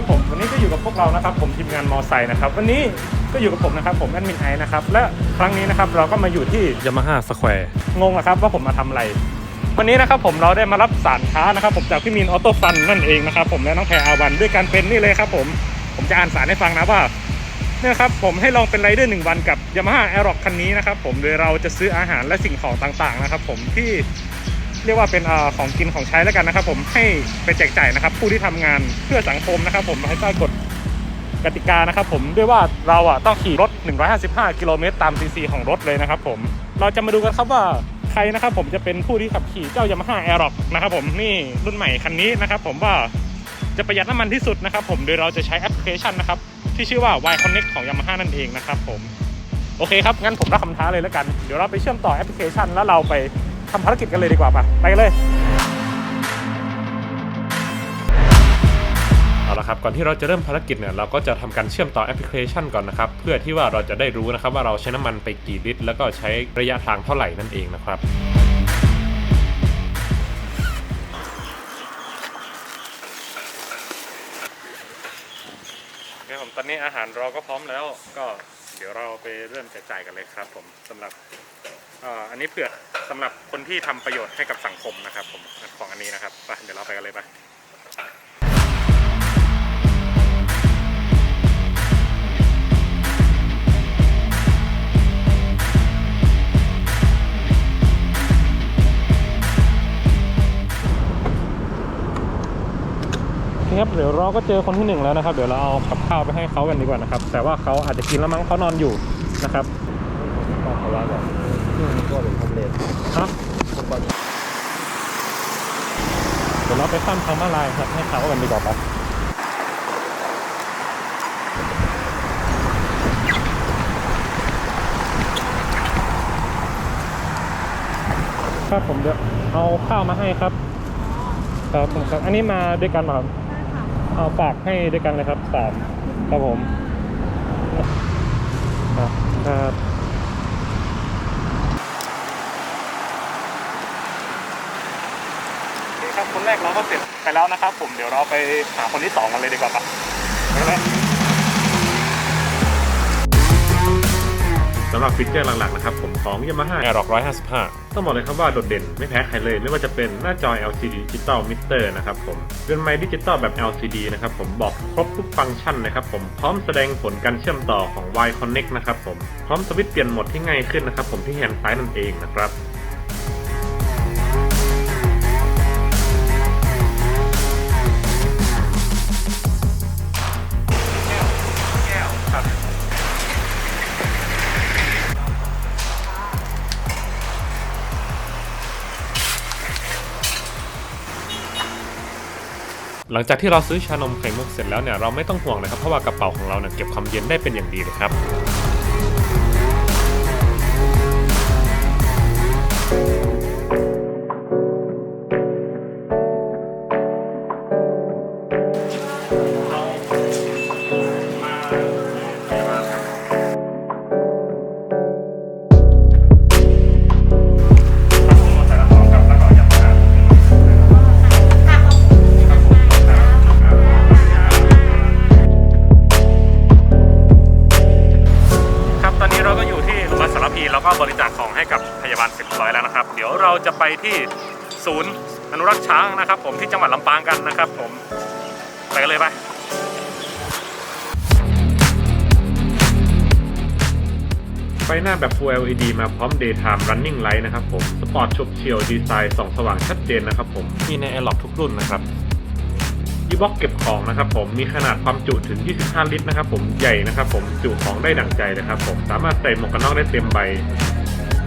นะครับผมวันนี้ก็อยู่กับพวกเรานะครับ ผมทีมงานมอไซค์นะครับ วันนี้ก็อยู่กับผมนะครับ ผมแอดมินไอนะครับ และครั้งนี้นะครับเราก็มาอยู่ที่ Yamaha Square งงนะครับว่าผมมาทำอะไร วันนี้นะครับผมเราได้มารับสารค้านะครับ ผมจากพี่มินออโต้ฟันนั่นเองนะครับ ผมและน้องแพรอาวันด้วยการเป็นนี่เลยครับ ผมผมจะอ่านสารให้ฟังนะว่าเนี่ยครับผมให้ลองเป็นไรเดอร์หนึ่งวันกับ Yamaha a i r o c คันนี้นะครับ ผมโดยเราจะซื้ออาหารและสิ่งของต่างๆนะครับ ผมที่ เรียกว่าเป็นอของกินของใช้แล้วกันนะครับ ผมให้ไปแจกจ่ายนะครับ ผู้ที่ทำงานเพื่อสังคมนะครับ ผมภายใต้กฎกติกานะครับผมด้วยว่าเราอะต้องขี่รถ 155 กิโลเมตรตามซีซีของรถเลยนะครับผมเราจะมาดูกันครับว่าใครนะครับผมจะเป็นผู้ที่ขับขี่เจ้า Yamaha a i r o c นะครับผมนี่รุ่นใหม่คันนี้นะครับผมว่าจะประหยัดน้ำมันที่สุดนะครับผมโดยเราจะใช้แอปพลิเคชันนะครับที่ชื่อว่า Y Connect ของ Yamaha นั่นเองนะครับผมโอเคครับงั้นผมรับคำท้าเลยแล้วกัน เดี๋ยวเราไปเชื่อมต่อแอปพลิเคชันแล้วเราไป ทำภารกิจกันเลยดีกว่าป่ะ ไปเลย เอาละครับ ก่อนที่เราจะเริ่มภารกิจเนี่ย เราก็จะทำการเชื่อมต่อแอปพลิเคชันก่อนนะครับ เพื่อที่ว่าเราจะได้รู้นะครับว่าเราใช้น้ำมันไปกี่ลิตร แล้วก็ใช้ระยะทางเท่าไหร่นั่นเองนะครับโอเคผมตอนนี้อาหารเราก็พร้อมแล้ว ก็เดี๋ยวเราไปเริ่มจ่ายกันเลยครับ ผมสำหรับ อันนี้เผื่อสำหรับคนที่ทำประโยชน์ให้กับสังคมนะครับผมของอันนี้นะครับไปเดี๋ยวเราไปกันเลยไปครับเดี๋ยวเราก็เจอคนที่หนึ่งแล้วนะครับ เดี๋ยวเราเอากับข้าวไปให้เขากันดีกว่านะครับ แต่ว่าเขาอาจจะกินแล้วมั้งเขานอนอยู่นะครับก็เขาว่าแบ บก็เป็นทำเลครับเดี๋ยวเราไปข้ามทางมาลายครับ ให้เขากันดีกว่าครับครับผมเดี๋ยวเอาข้าวมาให้ครับครับผมครับ อันนี้มาด้วยกันหรอครับเอาฝากให้ด้วยกันเลยครับสามครับผมครับค รับโอเคครับคนแรกเราก็เสร็จไปแล้วนะครับผมเดี๋ยวเราไปหาคนที่สองกันเลยดีกว่าปะไปเลยสำหรับฟีเจอร์หลักๆนะครับผมของ Yamaha Aerox 155 ต้องบอกเลยครับว่าโดดเด่นไม่แพ้ใครเลย ไม่ว่าจะเป็นหน้าจอ LCD Digital Meter นะครับผมเป็นไมค์ดิจิตอลแบบ LCD นะครับผมบอกครบทุกฟังก์ชันนะครับผมพร้อมแสดงผลการเชื่อมต่อของ Y Connect นะครับผมพร้อมสวิตช์เปลี่ยนโหมดที่ง่ายขึ้นนะครับผมที่แฮนด์ซ้ายนั่นเองนะครับ หลังจากที่เราซื้อชานมไข่มุกเสร็จแล้วเนี่ยเราไม่ต้องห่วงเลยครับเพราะว่ากระเป๋าของเราเนี่ยเก็บความเย็นได้เป็นอย่างดีเลยครับ เดี๋ยวเราจะไปที่ศูนย์อนุรักษ์ช้างนะครับ ผมที่จังหวัดลำปางกันนะครับ ผมไปกันเลยไปไฟหน้าแบบ Full LED มาพร้อม Daytime Running Light นะครับผม สปอร์ตฉบเฉียวดีไซน์ส่องสว่างชัดเจนนะครับผม มีใน Aerox ทุกรุ่นนะครับยีบ็อกเก็บของนะครับผม มีขนาดความจุถึง 25 ลิตรนะครับผม ใหญ่นะครับผม จุของได้ดั่งใจเลยครับผม สามารถใส่หมวกกันน็อกได้เต็มใบ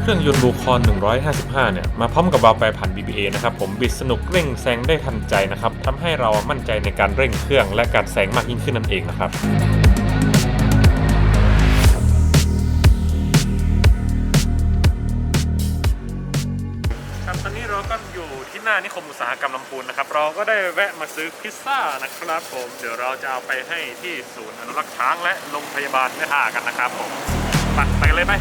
เครื่องยนต์บูคอน 155 เนี่ย มาพร้อมกับวาล์วแปรผัน BBA นะครับผมบิดสนุกเร่งแซงได้ทันใจนะครับทำให้เรามั่นใจในการเร่งเครื่องและการแซงมากยิ่งขึ้นนั่นเองนะครับครับตอนนี้เราก็อยู่ที่หน้านิคมอุตสาหกรรมลำพูนนะครับ เราก็ได้แวะมาซื้อพิซซ่านะครับผม เดี๋ยวเราจะเอาไปให้ที่ศูนย์อนุรักษ์ช้างและโรงพยาบาลแม่ท่ากันนะครับผมไปไปกันเลยไห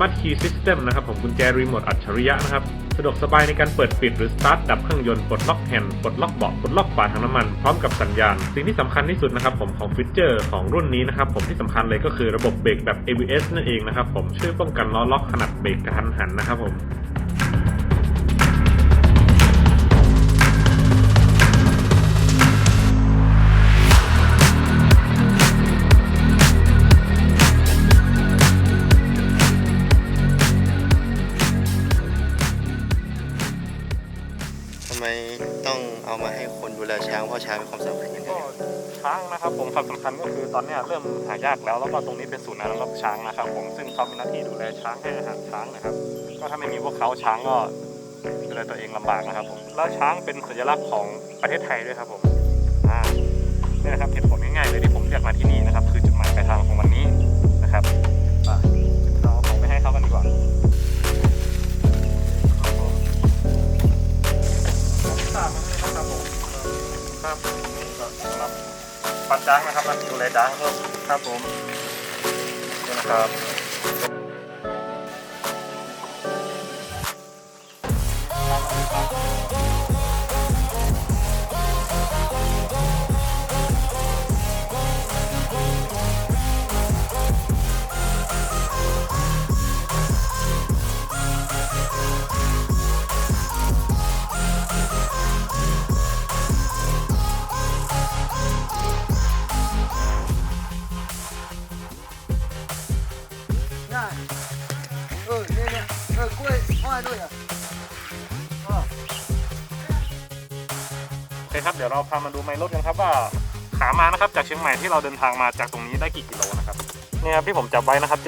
มาร์ทคีย์ซิสเต็มนะครับผมกุญแจรีโมทอัจฉริยะนะครับสะดวกสบายในการเปิดปิดหรือสตาร์ทดับเครื่องยนต์ปลดล็อกแฮนด์ปลดล็อกเบาะปลดล็อกฝาถังน้ำมันพร้อมกับสัญญาณ สิ่งที่สำคัญที่สุดนะครับผมของฟีเจอร์ของรุ่นนี้นะครับผมที่สำคัญเลยก็คือระบบเบรกแบบ ABS นั่นเองนะครับผมช่วยป้องกันล้อล็อกขนาดเบรกกระทันหันนะครับผม ไมต้องเอามาให้คนดูแลช้างเพราะช้างมีความสำคัญยังไงก็ช้างนะครับผมความสำคัญก็คือตอนเนี้ยเริ่มหายากแล้วแล้วก็ตรงนี้เป็นศูนย์อนุรักษ์ช้างนะครับ ผมซึ่งเขามีหน้าที่ดูแลช้างให้อาหารช้างนะครับ ก็ถ้าไม่มีพวกเขาช้างก็ดูแลตัวเองลำบากนะครับผมแล้วช้างเป็นสัญลักษณ์ของประเทศไทยด้วยครับผมอ่านี่นะครับเหตุผลง่ายๆเลยที่ผมเลือกมาที่นี่นะครับ คือจุดหมายปลายทางของวันนี้นะครับเราเอาของไปให้เขากันดีกว่า ครับนี่ก็สำหรับปัดดังนะครับมาดูแลจ้างครับครับผมนี่นะครับง่ อกล้วยอยด้วยอะโอเคครับ เดี๋ยวเราพามาดูไมล์รถกันครับว่าขามานะครับจากเชียงใหม่ที่เราเดินทางมาจากตรงนี้ได้กี่กิโลนะครับนี่ครับที่ผมจับไว้นะครับ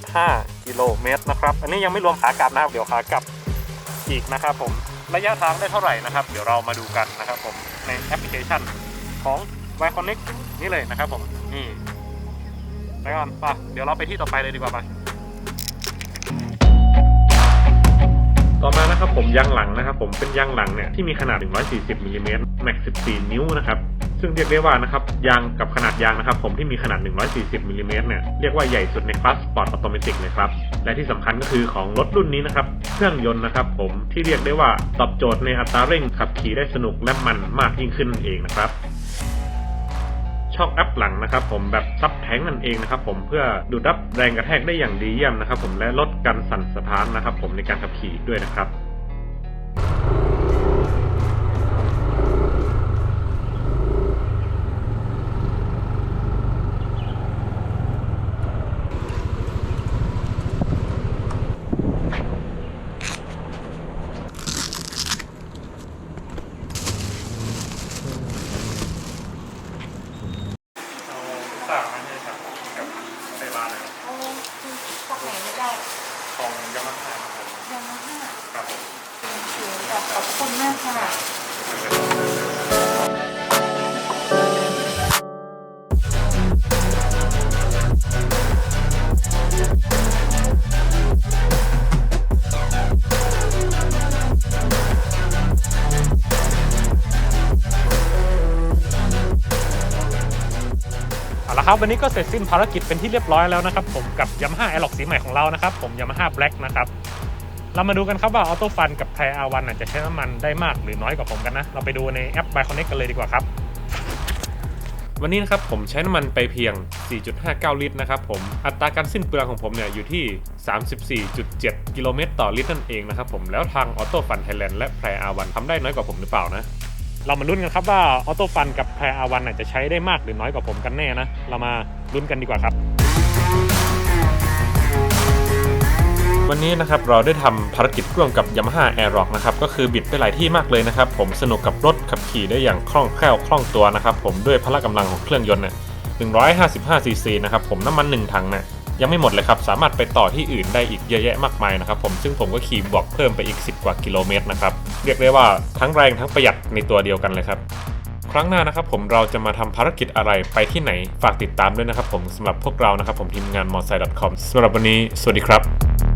78.5 กิโลเมตรนะครับอันนี้ยังไม่รวมขากลับนะครับ เดี๋ยวขากลับอีกนะครับผมระยะทางได้เท่าไหร่นะครับ เดี๋ยวเรามาดูกันนะครับผมในแอปพลิเคชันของ y c o n n e c t นี่เลยนะครับผมนี่ไปก่อนป่ะเดี๋ยวเราไปที่ต่อไปเลยดีกว่าไป ต่อมานะครับผมยางหลังนะครับผมเป็นยางหลังเนี่ยที่มีขนาด 140มิลลิเมตรแม็ก 14 นิ้วนะครับซึ่งเรียกได้ว่านะครับยางกับขนาดยางนะครับผมที่มีขนาด 140มิลลิเมตรเนี่ยเรียกว่าใหญ่สุดในคลาสสปอร์ตออโตเมติกเลยครับและที่สำคัญก็คือของรถรุ่นนี้นะครับเครื่องยนต์นะครับผมที่เรียกได้ว่าตอบโจทย์ในอัตราเร่งขับขี่ได้สนุกและมันมากยิ่งขึ้นเองนะครับ ช่องอัพหลังนะครับผมแบบซับแทงนั่นเองนะครับผมเพื่อดูดรับแรงกระแทกได้อย่างดีเยี่ยมนะครับผมและลดการสั่นสะท้านนะครับผมในการขับขี่ด้วยนะครับ เอาพิซซ่ามาให้ครับกับไส้ร้านนะครับ เอาจากไหนไม่ได้ ของยามาฮ่าครับ ยามาฮ่า ครับผม เสียแบบขอบคุณมากค่ะ เอาละครับวันนี้ก็เสร็จสิ้นภารกิจเป็นที่เรียบร้อยแล้วนะครับผมกับ Yamaha a i r o x สีใหม่ของเรานะครับผม Yamaha Black นะครับ เรามาดูกันครับว่า Auto Fun กับ Thai R1 น่ะจะใช้น้ำมันได้มากหรือน้อยกว่าผมกันนะ เราไปดูในแอป By Connect กันเลยดีกว่าครับ วันนี้นะครับผมใช้น้ำมันไปเพียง 4.59 ลิตรนะครับผม อัตราการสิ้นเปลืองของผมเนี่ยอยู่ที่ 34.7 กิโลเมตรต่อลิตรนั่นเองนะครับผม แล้วทาง Auto Fun Thailand และ Play R1 ทำได้น้อยกว่าผมหรือเปล่านะเรามาลุ้นกันครับว่า Auto Fun กับ Thai R1 น่ะจะใช้ได้มากหรือน้อยกว่าผมกันแน่นะ เรามาลุ้นกันดีกว่าครับ วันนี้นะครับเราได้ทำภารกิจร่วมกับ Yamaha Aerox นะครับก็คือบิดไปหลายที่มากเลยนะครับ ผมสนุกกับรถขับขี่ได้อย่างคล่องแคล่วคล่องตัวนะครับผมด้วยพละกำลังของเครื่องยนต์เนี่ย155ซีซีนะครับผมน้ำมัน 1 ถังเนี่ยยังไม่หมดเลยครับ สามารถไปต่อที่อื่นได้อีกเยอะแยะมากมายนะครับผมซึ่งผมก็ขี่บวกเพิ่มไปอีก 10 กว่ากิโลเมตรนะครับเรียกได้ว่าทั้งแรงทั้งประหยัดในตัวเดียวกันเลยครับครั้งหน้านะครับผมเราจะมาทำภารกิจอะไรไปที่ไหนฝากติดตามด้วยนะครับผมสำหรับพวกเรานะครับผมทีมงาน m o s a i c o m สำหรับวันนี้ สวัสดีครับ